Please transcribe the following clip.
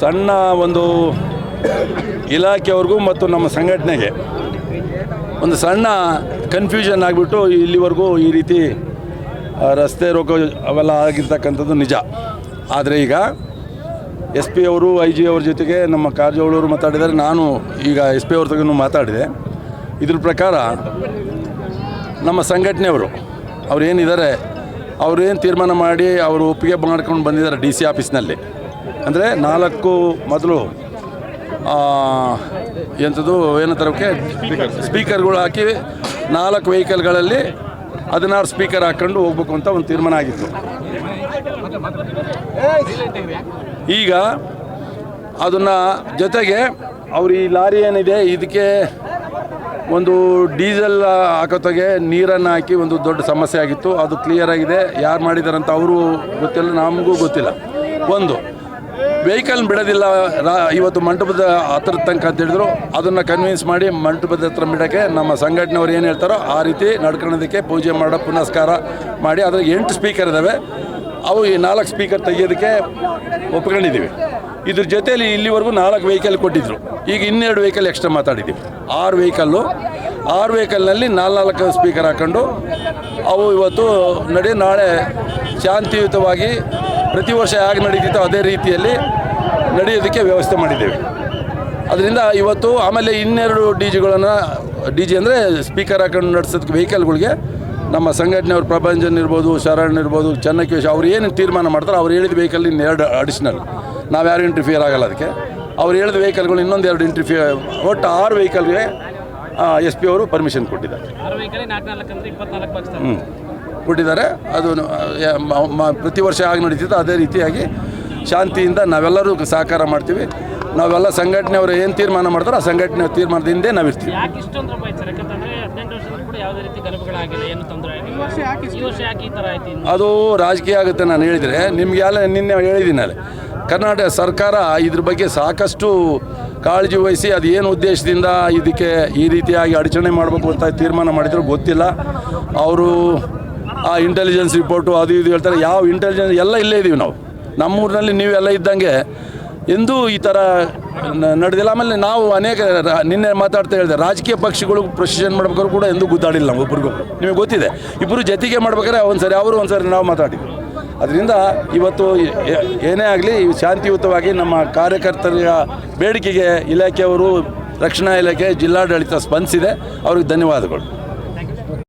ಸಣ್ಣ ಒಂದು ಇಲಾಖೆಯವ್ರಿಗೂ ಮತ್ತು ನಮ್ಮ ಸಂಘಟನೆಗೆ ಒಂದು ಸಣ್ಣ ಕನ್ಫ್ಯೂಷನ್ ಆಗಿಬಿಟ್ಟು ಇಲ್ಲಿವರೆಗೂ ಈ ರೀತಿ ರಸ್ತೆ ರೋಗ ಅವೆಲ್ಲ ಆಗಿರ್ತಕ್ಕಂಥದ್ದು ನಿಜ. ಆದರೆ ಈಗ ಎಸ್ ಪಿ ಅವರು, ಐ ಜಿ ಅವ್ರ ಜೊತೆಗೆ ನಮ್ಮ ಕಾರಜೋಳವರು ಮಾತಾಡಿದರೆ ನಾನು ಈಗ ಎಸ್ ಪಿ ಅವ್ರ ತಗೂ ಮಾತಾಡಿದೆ. ಇದ್ರ ಪ್ರಕಾರ ನಮ್ಮ ಸಂಘಟನೆಯವರು ಅವ್ರು ಏನಿದ್ದಾರೆ ಅವ್ರು ಏನು ತೀರ್ಮಾನ ಮಾಡಿ ಅವರು ಒಪ್ಪಿಗೆ ಮಾಡ್ಕೊಂಡು ಬಂದಿದ್ದಾರೆ ಡಿ ಸಿ ಆಫೀಸ್ನಲ್ಲಿ. ಅಂದರೆ ನಾಲ್ಕು ಮೊದಲು ಎಂಥದ್ದು ಏನಂತಾರಕ್ಕೆ ಸ್ಪೀಕರ್ಗಳು ಹಾಕಿ ನಾಲ್ಕು ವೆಹಿಕಲ್ಗಳಲ್ಲಿ ಹದಿನಾರು ಸ್ಪೀಕರ್ ಹಾಕ್ಕೊಂಡು ಹೋಗ್ಬೇಕು ಅಂತ ಒಂದು ತೀರ್ಮಾನ ಆಗಿತ್ತು. ಈಗ ಅದನ್ನು ಜೊತೆಗೆ ಅವರು ಈ ಲಾರಿ ಏನಿದೆ, ಇದಕ್ಕೆ ಒಂದು ಡೀಸೆಲ್ ಹಾಕೋತ್ತಾಗೆ ನೀರನ್ನು ಹಾಕಿ ಒಂದು ದೊಡ್ಡ ಸಮಸ್ಯೆ ಆಗಿತ್ತು. ಅದು ಕ್ಲಿಯರ್ ಆಗಿದೆ. ಯಾರು ಮಾಡಿದಾರಂತ ಅವರು ಗೊತ್ತಿಲ್ಲ, ನಮಗೂ ಗೊತ್ತಿಲ್ಲ. ಒಂದು ವೆಹಿಕಲ್ ಬಿಡೋದಿಲ್ಲ. ರಾ, ಇವತ್ತು ಮಂಟಪದ ಹತ್ರ ತನಕ ಅಂತ ಹೇಳಿದ್ರು. ಅದನ್ನು ಕನ್ವಿನ್ಸ್ ಮಾಡಿ ಮಂಟಪದ ಹತ್ರ ಬಿಡೋಕ್ಕೆ ನಮ್ಮ ಸಂಘಟನೆಯವ್ರು ಏನು ಹೇಳ್ತಾರೋ ಆ ರೀತಿ ನಡ್ಕೊಳ್ಳೋದಕ್ಕೆ ಪೂಜೆ ಮಾಡೋ, ಪುನಸ್ಕಾರ ಮಾಡಿ. ಅದ್ರಾಗ ಎಂಟು ಸ್ಪೀಕರ್ ಇದ್ದಾವೆ ಅವು ಈ ನಾಲ್ಕು ಸ್ಪೀಕರ್ ತೆಗಿಯೋದಕ್ಕೆ ಒಪ್ಕೊಂಡಿದ್ದೀವಿ ಇದ್ರ ಜೊತೆಯಲ್ಲಿ ಇಲ್ಲಿವರೆಗೂ ನಾಲ್ಕು ವೆಹಿಕಲ್ ಕೊಟ್ಟಿದ್ರು. ಈಗ ಇನ್ನೆರಡು ವೆಹಿಕಲ್ ಎಕ್ಸ್ಟ್ರಾ ಮಾತಾಡಿದ್ದೀವಿ. ಆರು ವೆಹಿಕಲ್ಲು ಆರು ವೆಹಿಕಲ್ನಲ್ಲಿ ನಾಲ್ನಾಲ್ಕು ಸ್ಪೀಕರ್ ಹಾಕ್ಕೊಂಡು ಅವು ಇವತ್ತು ನಡೆ ನಾಳೆ ಶಾಂತಿಯುತವಾಗಿ ಪ್ರತಿ ವರ್ಷ ಹೇಗೆ ನಡೀತಿತ್ತೋ ಅದೇ ರೀತಿಯಲ್ಲಿ ನಡೆಯೋದಕ್ಕೆ ವ್ಯವಸ್ಥೆ ಮಾಡಿದ್ದೇವೆ. ಅದರಿಂದ ಇವತ್ತು ಆಮೇಲೆ ಇನ್ನೆರಡು ಡಿ ಜಿಗಳನ್ನು, ಡಿ ಜಿ ಅಂದರೆ ಸ್ಪೀಕರ್ ಹಾಕೊಂಡು ನಡೆಸೋದಕ್ಕೆ ವೆಹಿಕಲ್ಗಳಿಗೆ ನಮ್ಮ ಸಂಘಟನೆಯವ್ರ ಪ್ರಭಂಜನ್ ಇರ್ಬೋದು, ಶರಣ್ ಇರ್ಬೋದು, ಚೆನ್ನಕೇಶ್ ಅವ್ರು ಏನು ತೀರ್ಮಾನ ಮಾಡ್ತಾರೆ ಅವ್ರು ಹೇಳಿದ ವೆಹಿಕಲ್ ಇನ್ನೆರಡು ಅಡಿಷ್ನಲ್ ನಾವು ಯಾರು ಇಂಟರ್ಫಿಯರ್ ಆಗಲ್ಲ ಅದಕ್ಕೆ. ಅವ್ರು ಹೇಳಿದ ವೆಹಿಕಲ್ಗಳು ಇನ್ನೊಂದು ಎರಡು ಇಂಟರ್ಫಿಯರ್ ಒಟ್ಟು ಆರು ವೆಹಿಕಲ್ಗೆ ಎಸ್ ಪಿ ಅವರು ಪರ್ಮಿಷನ್ ಕೊಟ್ಟಿದ್ದಾರೆ. ಹ್ಞೂ ಕೊಟ್ಟಿದ್ದಾರೆ. ಅದು ಪ್ರತಿ ವರ್ಷ ಆಗಿ ನಡೀತಿತ್ತು. ಅದೇ ರೀತಿಯಾಗಿ ಶಾಂತಿಯಿಂದ ನಾವೆಲ್ಲರೂ ಸಹಕಾರ ಮಾಡ್ತೀವಿ. ನಾವೆಲ್ಲ ಸಂಘಟನೆಯವರು ಏನು ತೀರ್ಮಾನ ಮಾಡ್ತಾರೋ ಆ ಸಂಘಟನೆ ತೀರ್ಮಾನದ ಹಿಂದೆ ನಾವಿರ್ತೀವಿ. ಯಾಕೆ ಇಷ್ಟೊಂದು ರೂಪಾಯಿ ಸರ್? ಯಾಕಂತಂದ್ರೆ ಹದಿನೆಂಟು ವರ್ಷದಲ್ಲಿ ಕೂಡ ಯಾವುದೇ ರೀತಿ ಗಲಭೆಗಳಾಗಿಲ್ಲ ಏನು ತೊಂದರೆ ಆಗಿಲ್ಲ. ಈ ವರ್ಷ ಯಾಕೆ ಈ ಥರ ಆಯ್ತು ಅದು ರಾಜಕೀಯ ಆಗುತ್ತೆ ನಾನು ಹೇಳಿದರೆ. ನಿಮ್ಗೆ ಎಲ್ಲ ನಿನ್ನೆ ಹೇಳಿದ್ದೀನಲ್ಲ ಕರ್ನಾಟಕ ಸರ್ಕಾರ ಇದ್ರ ಬಗ್ಗೆ ಸಾಕಷ್ಟು ಕಾಳಜಿ ವಹಿಸಿ ಅದು ಏನು ಉದ್ದೇಶದಿಂದ ಇದಕ್ಕೆ ಈ ರೀತಿಯಾಗಿ ಅಡಚಣೆ ಮಾಡಬೇಕು ಅಂತ ತೀರ್ಮಾನ ಮಾಡಿದ್ರು ಗೊತ್ತಿಲ್ಲ. ಅವರು ಆ ಇಂಟೆಲಿಜೆನ್ಸ್ ರಿಪೋರ್ಟು ಅದು ಇದು ಹೇಳ್ತಾರೆ, ಯಾವ ಇಂಟೆಲಿಜೆನ್ಸ್ ಎಲ್ಲ ಇಲ್ಲೇ ಇದ್ದೀವಿ ನಾವು. ನಮ್ಮೂರಿನಲ್ಲಿ ನೀವೆಲ್ಲ ಇದ್ದಂಗೆ ಎಂದೂ ಈ ಥರ ನಡೆದಿಲ್ಲ. ಆಮೇಲೆ ನಾವು ಅನೇಕ ನಿನ್ನೆ ಮಾತಾಡ್ತಾ ಹೇಳಿದೆ, ರಾಜಕೀಯ ಪಕ್ಷಗಳು ಪ್ರೊಸಿಷನ್ ಮಾಡ್ಬೇಕಾದ್ರೂ ಕೂಡ ಎಂದೂ ಗೊತ್ತಾಡಿಲ್ಲ ನಾವು ಒಬ್ರಿಗೂ ನಿಮಗೆ ಗೊತ್ತಿದೆ ಇಬ್ಬರು ಜೊತೆಗೆ ಮಾಡ್ಬೇಕಾದ್ರೆ ಒಂದು ಸರಿ ಅವರು ಒಂದು ಸರಿ ನಾವು ಮಾತಾಡಿದ್ವಿ. ಅದರಿಂದ ಇವತ್ತು ಏನೇ ಆಗಲಿ ಶಾಂತಿಯುತವಾಗಿ ನಮ್ಮ ಕಾರ್ಯಕರ್ತರ ಬೇಡಿಕೆಗೆ ಇಲಾಖೆಯವರು ರಕ್ಷಣಾ ಇಲಾಖೆ ಜಿಲ್ಲಾಡಳಿತ ಸ್ಪಂದಿಸಿದೆ. ಅವ್ರಿಗೆ ಧನ್ಯವಾದಗಳು.